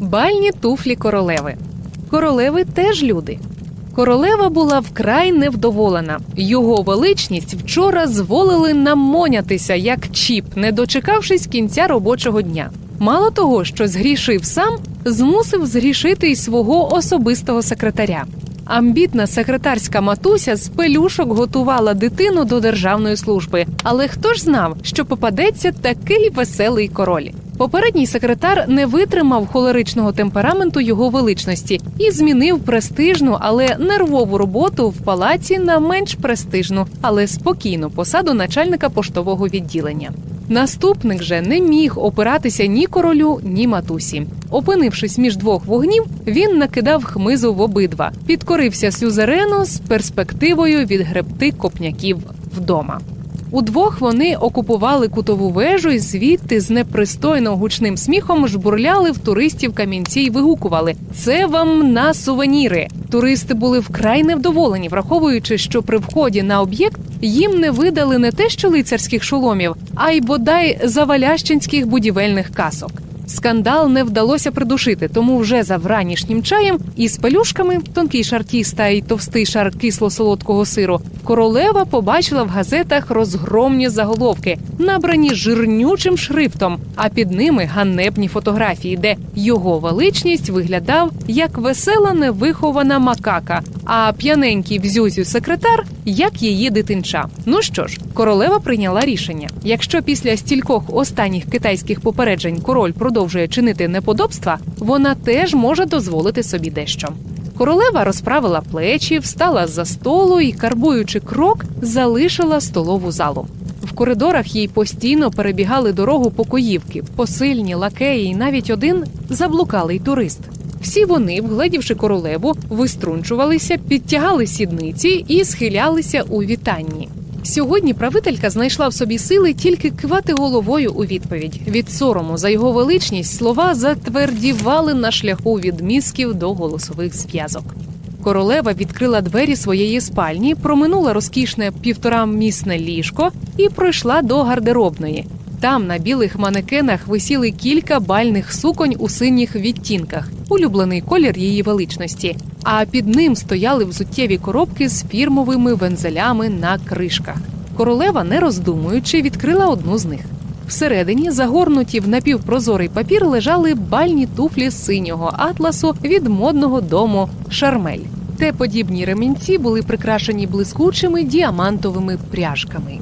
Бальні туфлі королеви. Королеви теж люди. Королева була вкрай невдоволена. Його величність вчора зволили намонятися як чіп, не дочекавшись кінця робочого дня. Мало того, що згрішив сам, змусив згрішити й свого особистого секретаря. Амбітна секретарська матуся з пелюшок готувала дитину до державної служби. Але хто ж знав, що попадеться такий веселий король? Попередній секретар не витримав холеричного темпераменту його величності і змінив престижну, але нервову роботу в палаці на менш престижну, але спокійну посаду начальника поштового відділення. Наступник же не міг опиратися ні королю, ні матусі. Опинившись між двох вогнів, він накидав хмизу в обидва, підкорився сюзерену з перспективою відгребти копняків вдома. Удвох вони окупували кутову вежу і звідти з непристойно гучним сміхом жбурляли в туристів камінці й вигукували: Це вам на сувеніри. Туристи були вкрай невдоволені, враховуючи, що при вході на об'єкт їм не видали не те, що лицарських шоломів, а й бодай завалящинських будівельних касок. Скандал не вдалося придушити, тому вже за вранішнім чаєм із пелюшками, тонкий шар тіста і товстий шар кисло-солодкого сиру, королева побачила в газетах розгромні заголовки, набрані жирнючим шрифтом, а під ними ганебні фотографії, де його величність виглядав як весела невихована макака, а п'яненький взюзю секретар як її дитинча. Ну що ж, королева прийняла рішення: якщо після стількох останніх китайських попереджень король продовжує чинити неподобства, вона теж може дозволити собі дещо. Королева розправила плечі, встала з-за столу і, карбуючи крок, залишила столову залу. В коридорах їй постійно перебігали дорогу покоївки, посильні лакеї, і навіть один заблукалий турист. Всі вони, вгледівши королеву, виструнчувалися, підтягали сідниці і схилялися у вітанні. Сьогодні правителька знайшла в собі сили тільки кивати головою у відповідь. Від сорому за його величність слова затвердівали на шляху від мізків до голосових зв'язок. Королева відкрила двері своєї спальні, проминула розкішне півторамісне ліжко і пройшла до гардеробної. Там на білих манекенах висіли кілька бальних суконь у синіх відтінках, улюблений колір її величності. А під ним стояли взуттєві коробки з фірмовими вензелями на кришках. Королева, не роздумуючи, відкрила одну з них. Всередині, загорнуті в напівпрозорий папір, лежали бальні туфлі синього атласу від модного дому Шармель. Те подібні ремінці були прикрашені блискучими діамантовими пряжками.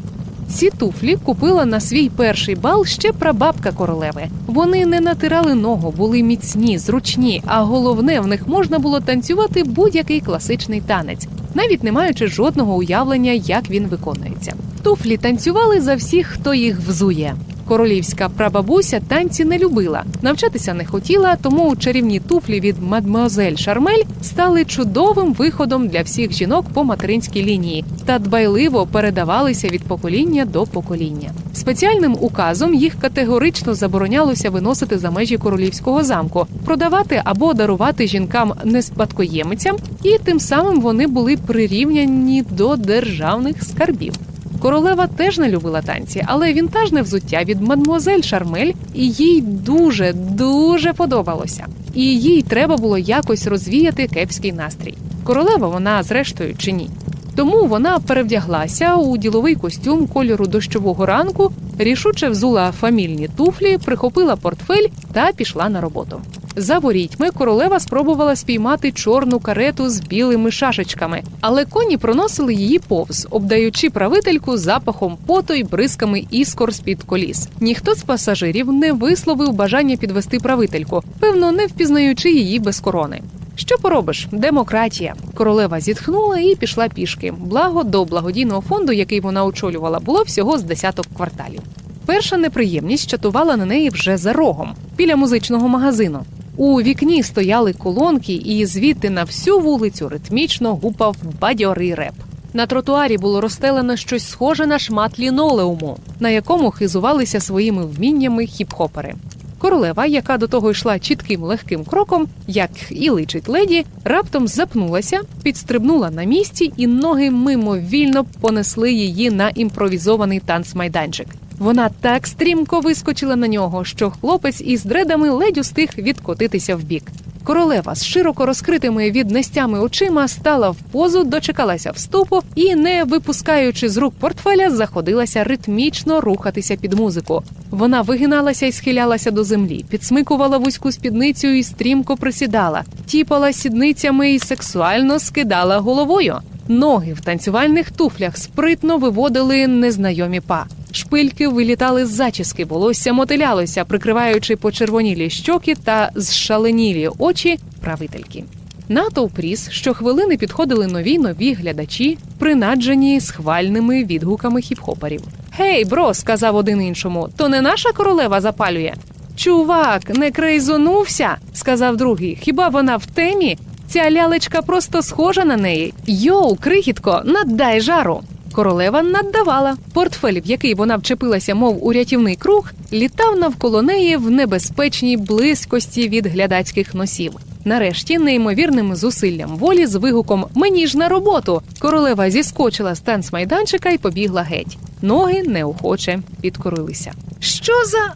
Ці туфлі купила на свій перший бал ще прабабка королеви. Вони не натирали ногу, були міцні, зручні, а головне, в них можна було танцювати будь-який класичний танець, навіть не маючи жодного уявлення, як він виконується. Туфлі танцювали за всіх, хто їх взує. Королівська прабабуся танці не любила, навчатися не хотіла, тому чарівні туфлі від мадмуазель Шармель стали чудовим виходом для всіх жінок по материнській лінії та дбайливо передавалися від покоління до покоління. Спеціальним указом їх категорично заборонялося виносити за межі королівського замку, продавати або дарувати жінкам неспадкоємицям, і тим самим вони були прирівняні до державних скарбів. Королева теж не любила танці, але вінтажне взуття від мадмуазель Шармель і їй дуже дуже подобалося. І їй треба було якось розвіяти кепський настрій. Королева вона, зрештою, чи ні. Тому вона перевдяглася у діловий костюм кольору дощового ранку, рішуче взула фамільні туфлі, прихопила портфель та пішла на роботу. За ворітьми королева спробувала спіймати чорну карету з білими шашечками, але коні проносили її повз, обдаючи правительку запахом поту й бризками іскор з під коліс. Ніхто з пасажирів не висловив бажання підвести правительку, певно, не впізнаючи її без корони. Що поробиш? Демократія. Королева зітхнула і пішла пішки. Благо до благодійного фонду, який вона очолювала, було всього з десяток кварталів. Перша неприємність чатувала на неї вже за рогом біля музичного магазину. У вікні стояли колонки, і звідти на всю вулицю ритмічно гупав бадьорий реп. На тротуарі було розстелено щось схоже на шмат лінолеуму, на якому хизувалися своїми вміннями хіп-хопери. Королева, яка до того йшла чітким легким кроком, як і личить леді, раптом запнулася, підстрибнула на місці, і ноги мимовільно понесли її на імпровізований танцмайданчик. Вона так стрімко вискочила на нього, що хлопець із дредами ледь устиг відкотитися вбік. Королева з широко розкритими від нестями очима стала в позу, дочекалася вступу і, не випускаючи з рук портфеля, заходилася ритмічно рухатися під музику. Вона вигиналася і схилялася до землі, підсмикувала вузьку спідницю і стрімко присідала, тіпала сідницями і сексуально скидала головою. Ноги в танцювальних туфлях спритно виводили незнайомі па. Шпильки вилітали з зачіски, волосся мотилялося, прикриваючи почервонілі щоки та зшаленілі очі правительки. Натовп ріс, щохвилини підходили нові нові глядачі, принаджені схвальними відгуками хіп-хоперів. Гей, бро, сказав один іншому, то не наша королева запалює. Чувак, не крейзонувся, сказав другий. Хіба вона в темі? Ця лялечка просто схожа на неї. Йоу, крихітко, наддай жару. Королева наддавала. Портфель, в який вона вчепилася, мов у рятівний круг, літав навколо неї в небезпечній близькості від глядацьких носів. Нарешті, неймовірним зусиллям волі з вигуком Мені ж на роботу. Королева зіскочила з танцмайданчика і побігла геть. Ноги неохоче підкорилися. Що за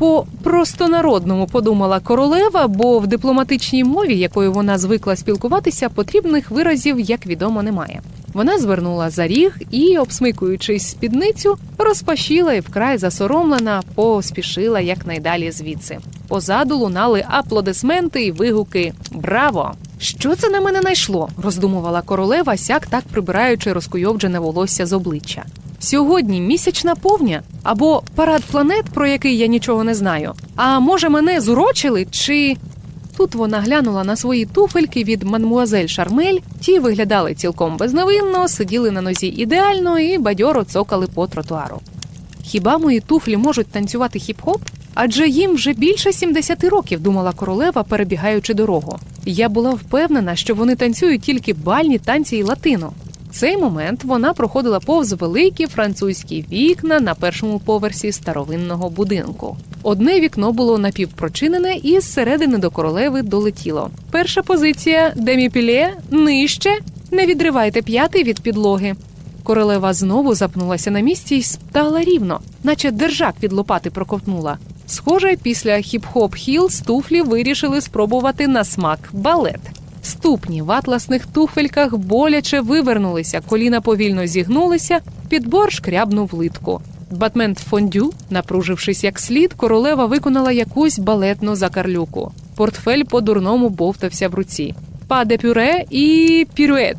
по простонародному подумала королева, бо в дипломатичній мові, якою вона звикла спілкуватися, потрібних виразів, як відомо, немає. Вона звернула за ріг і, обсмикуючись спідницю, розпашіла і вкрай засоромлена, поспішила якнайдалі звідси. Позаду лунали аплодисменти і вигуки Браво! Що це на мене найшло? роздумувала королева, сяк так прибираючи розкуйовджене волосся з обличчя. Сьогодні місячна повня або парад планет, про який я нічого не знаю. А може, мене зурочили чи. Тут вона глянула на свої туфельки від мадмуазель Шармель. Ті виглядали цілком безневинно, сиділи на нозі ідеально і бадьоро цокали по тротуару. Хіба мої туфлі можуть танцювати хіп-хоп? Адже їм вже більше 70 років, думала королева, перебігаючи дорогу. Я була впевнена, що вони танцюють тільки бальні танці і латино. Цей момент вона проходила повз великі французькі вікна на першому поверсі старовинного будинку. Одне вікно було напівпрочинене, і зсередини до королеви долетіло. Перша позиція деміпілє нижче. Не відривайте п'яти від підлоги. Королева знову запнулася на місці і стала рівно, наче держак від лопати проковтнула. Схоже, після хіп-хоп хіл з туфлі вирішили спробувати на смак балет. Ступні в атласних туфельках боляче вивернулися, коліна повільно зігнулися, підбор шкрябнув литку. Батмент фондю, напружившись як слід, королева виконала якусь балетну закарлюку. Портфель по-дурному бовтався в руці. Паде пюре і пірует.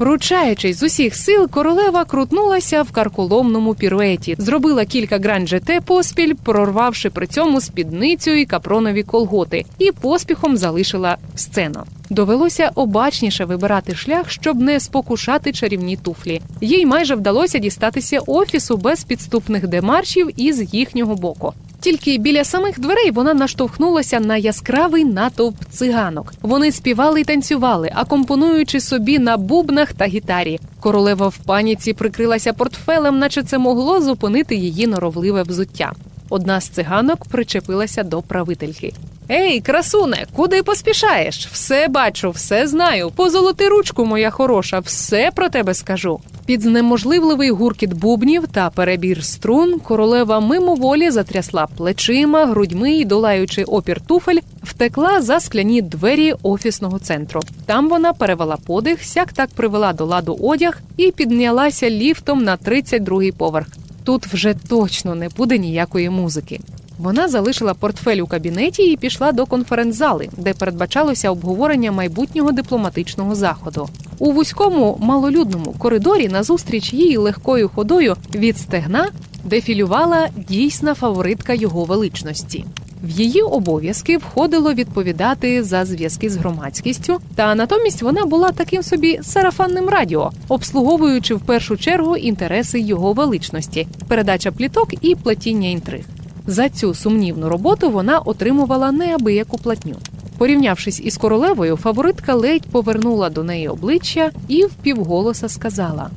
Пручаючись з усіх сил, королева крутнулася в карколомному піруеті, зробила кілька гран-жете поспіль, прорвавши при цьому спідницю і капронові колготи, і поспіхом залишила сцену. Довелося обачніше вибирати шлях, щоб не спокушати чарівні туфлі. Їй майже вдалося дістатися офісу без підступних демаршів із їхнього боку. Тільки біля самих дверей вона наштовхнулася на яскравий натовп циганок. Вони співали й танцювали, акомпонуючи собі на бубнах та гітарі. Королева в паніці прикрилася портфелем, наче це могло зупинити її норовливе взуття. Одна з циганок причепилася до правительки. Ей, красуне, куди поспішаєш? Все бачу, все знаю. Позолоти ручку, моя хороша, все про тебе скажу. Під знеможливливий гуркіт бубнів та перебір струн королева мимоволі затрясла плечима, грудьми і, долаючи опір туфель, втекла за скляні двері офісного центру. Там вона перевела подих, сяк так привела до ладу одяг і піднялася ліфтом на 32-й поверх. Тут вже точно не буде ніякої музики. Вона залишила портфель у кабінеті і пішла до конференц-зали, де передбачалося обговорення майбутнього дипломатичного заходу. У вузькому малолюдному коридорі назустріч їй легкою ходою від стегна дефілювала дійсна фаворитка його величності. В її обов'язки входило відповідати за зв'язки з громадськістю, та натомість вона була таким собі сарафанним радіо, обслуговуючи в першу чергу інтереси його величності, передача пліток і плетіння інтриг. За цю сумнівну роботу вона отримувала неабияку платню. Порівнявшись із королевою, фаворитка ледь повернула до неї обличчя і впівголоса сказала: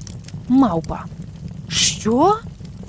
Мавпа. Що?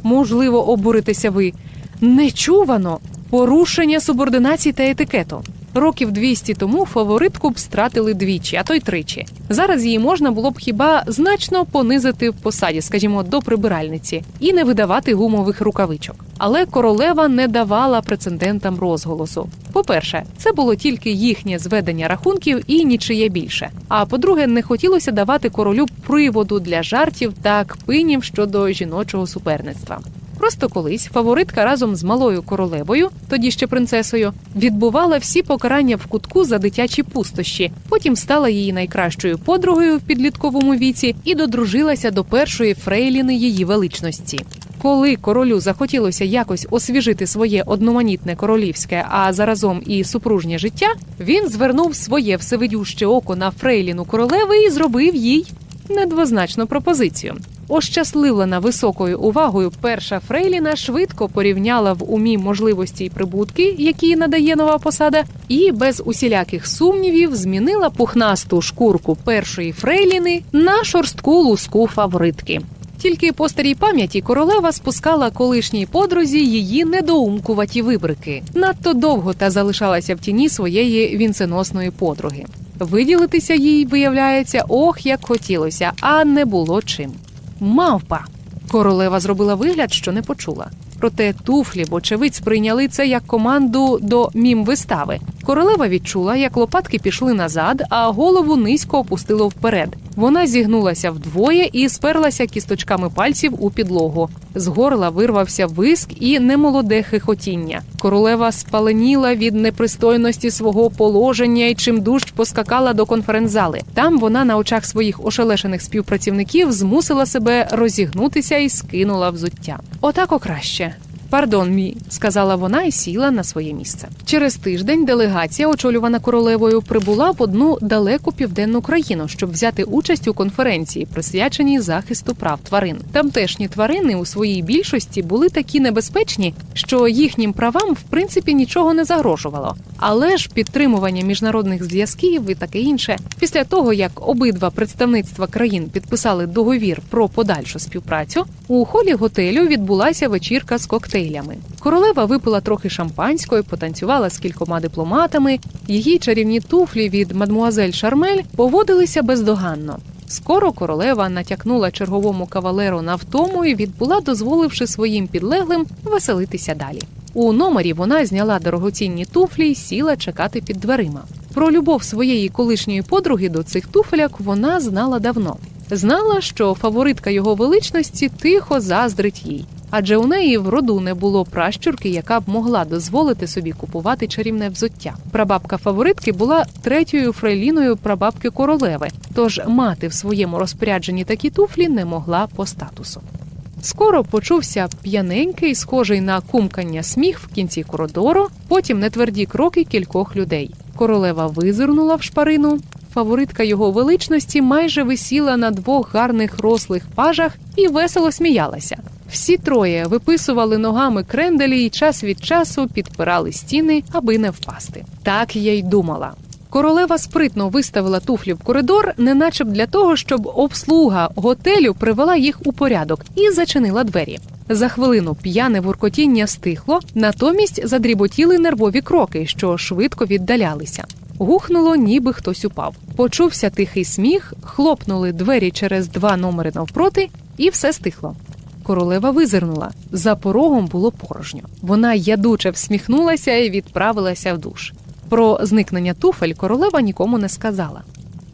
Можливо, обуритеся ви. Нечувано порушення субординації та етикету. Років 200 тому фаворитку б стратили двічі, а то й тричі. Зараз її можна було б хіба значно понизити в посаді, скажімо, до прибиральниці, і не видавати гумових рукавичок. Але королева не давала прецедентам розголосу. По-перше, це було тільки їхнє зведення рахунків і нічиє більше. А по-друге, не хотілося давати королю приводу для жартів та кпинів щодо жіночого суперництва. Просто колись фаворитка разом з малою королевою, тоді ще принцесою, відбувала всі покарання в кутку за дитячі пустощі. Потім стала її найкращою подругою в підлітковому віці і додружилася до першої фрейліни її величності. Коли королю захотілося якось освіжити своє одноманітне королівське, а заразом і супружнє життя, він звернув своє всевидюще око на фрейліну королеви і зробив їй недвозначну пропозицію. Ощасливлена високою увагою, перша Фрейліна швидко порівняла в умі можливості й прибутки, які надає нова посада, і без усіляких сумнівів змінила пухнасту шкурку першої Фрейліни на шорстку луску фаворитки. Тільки по старій пам'яті королева спускала колишній подрузі її недоумкуваті вибрики. Надто довго та залишалася в тіні своєї вінценосної подруги. Виділитися їй, виявляється, ох, як хотілося, а не було чим. Мавпа. Королева зробила вигляд, що не почула. Проте туфлі, вочевидь, сприйняли це як команду до мім-вистави. Королева відчула, як лопатки пішли назад, а голову низько опустило вперед. Вона зігнулася вдвоє і сперлася кісточками пальців у підлогу. З горла вирвався виск і немолоде хихотіння. Королева спаленіла від непристойності свого положення і чимдуж поскакала до конференц-зали. Там вона на очах своїх ошелешених співпрацівників змусила себе розігнутися і скинула взуття. Отако краще. Пардон, мій, сказала вона і сіла на своє місце. Через тиждень делегація, очолювана королевою, прибула в одну далеку південну країну, щоб взяти участь у конференції, присвяченій захисту прав тварин. Тамтешні тварини у своїй більшості були такі небезпечні, що їхнім правам в принципі нічого не загрожувало. Але ж підтримування міжнародних зв'язків і таке інше, після того як обидва представництва країн підписали договір про подальшу співпрацю, у холі готелю відбулася вечірка з коктейлями. Королева випила трохи шампанської, потанцювала з кількома дипломатами. Її чарівні туфлі від мадмуазель Шармель поводилися бездоганно. Скоро королева натякнула черговому кавалеру на втому і відбула, дозволивши своїм підлеглим веселитися далі. У номері вона зняла дорогоцінні туфлі і сіла чекати під дверима. Про любов своєї колишньої подруги до цих туфляк вона знала давно. Знала, що фаворитка його величності тихо заздрить їй, адже у неї в роду не було пращурки, яка б могла дозволити собі купувати чарівне взуття. Прабабка фаворитки була третьою фрейліною прабабки королеви, тож мати в своєму розпорядженні такі туфлі не могла по статусу. Скоро почувся п'яненький, схожий на кумкання сміх в кінці коридору, потім нетверді кроки кількох людей. Королева визирнула в шпарину. Фаворитка його величності майже висіла на двох гарних рослих пажах і весело сміялася. Всі троє виписували ногами кренделі і час від часу підпирали стіни, аби не впасти. Так я й думала. Королева спритно виставила туфлі в коридор, неначе б для того, щоб обслуга готелю привела їх у порядок і зачинила двері. За хвилину п'яне воркотіння стихло, натомість задріботіли нервові кроки, що швидко віддалялися. Гухнуло, ніби хтось упав. Почувся тихий сміх, хлопнули двері через два номери навпроти, і все стихло. Королева визирнула. За порогом було порожньо. Вона ядуче всміхнулася і відправилася в душ. Про зникнення туфель королева нікому не сказала.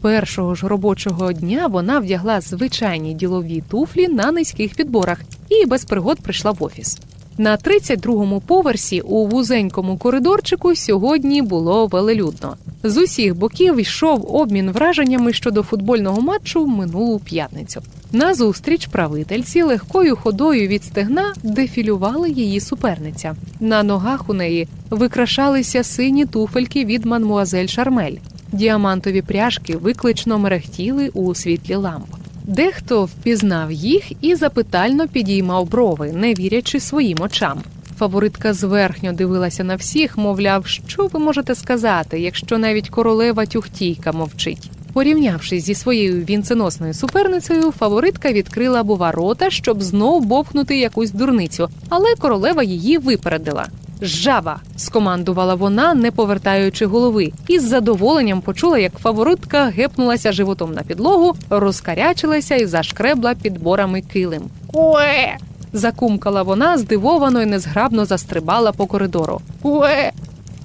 Першого ж робочого дня вона вдягла звичайні ділові туфлі на низьких підборах і без пригод прийшла в офіс. На 32-му поверсі у вузенькому коридорчику сьогодні було велелюдно. З усіх боків йшов обмін враженнями щодо футбольного матчу минулу п'ятницю. На зустріч правительці легкою ходою від стегна дефілювала її суперниця. На ногах у неї викрашалися сині туфельки від мадмуазель Шармель. Діамантові пряжки виклично мерехтіли у світлі ламп. Дехто впізнав їх і запитально підіймав брови, не вірячи своїм очам. Фаворитка зверхньо дивилася на всіх, мовляв, що ви можете сказати, якщо навіть королева тюхтійка мовчить. Порівнявшись зі своєю вінценосною суперницею, фаворитка відкрила бува рота, щоб знов бовкнути якусь дурницю, але королева її випередила. Жаба! скомандувала вона, не повертаючи голови, і з задоволенням почула, як фаворитка гепнулася животом на підлогу, розкарячилася і зашкребла підборами килим. Уе! Закумкала вона, здивовано і незграбно застрибала по коридору. Уе!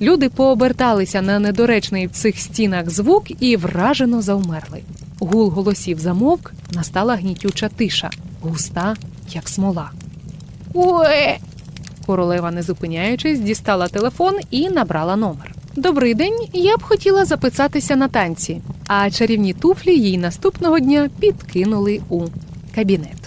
Люди пооберталися на недоречний в цих стінах звук і вражено завмерли. Гул голосів замовк, настала гнітюча тиша, густа, як смола. Уе! Королева, не зупиняючись, дістала телефон і набрала номер. Добрий день, я б хотіла записатися на танці. А чарівні туфлі їй наступного дня підкинули у кабінет.